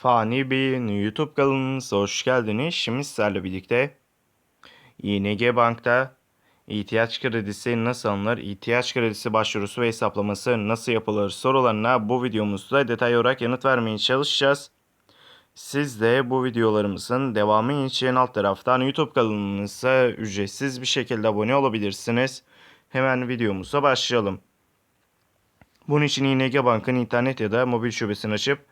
Fani Bey'in YouTube kanalınıza hoş geldiniz. Şimdi sizlerle birlikte ING Bank'ta ihtiyaç kredisi nasıl alınır, ihtiyaç kredisi başvurusu ve hesaplaması nasıl yapılır sorularına bu videomuzda detay olarak yanıt vermeye çalışacağız. Siz de bu videolarımızın devamı için alt taraftan YouTube kanalımıza ücretsiz bir şekilde abone olabilirsiniz. Hemen videomuza başlayalım. Bunun için ING Bank'ın internet ya da mobil şubesini açıp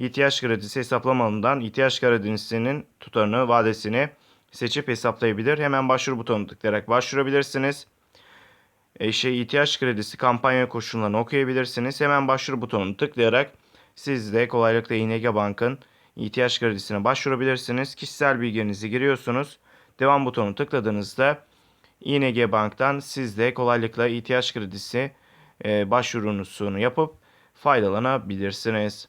ihtiyaç kredisi hesaplama alanından ihtiyaç kredisinin tutarını, vadesini seçip hesaplayabilir. Hemen başvuru butonuna tıklayarak başvurabilirsiniz. E, şey ihtiyaç kredisi kampanya koşullarını okuyabilirsiniz. Hemen başvuru butonuna tıklayarak siz de kolaylıkla ING Bank'ın ihtiyaç kredisine başvurabilirsiniz. Kişisel bilgilerinizi giriyorsunuz. Devam butonuna tıkladığınızda ING Bank'tan siz de kolaylıkla ihtiyaç kredisi e, başvurunuzunu yapıp faydalanabilirsiniz.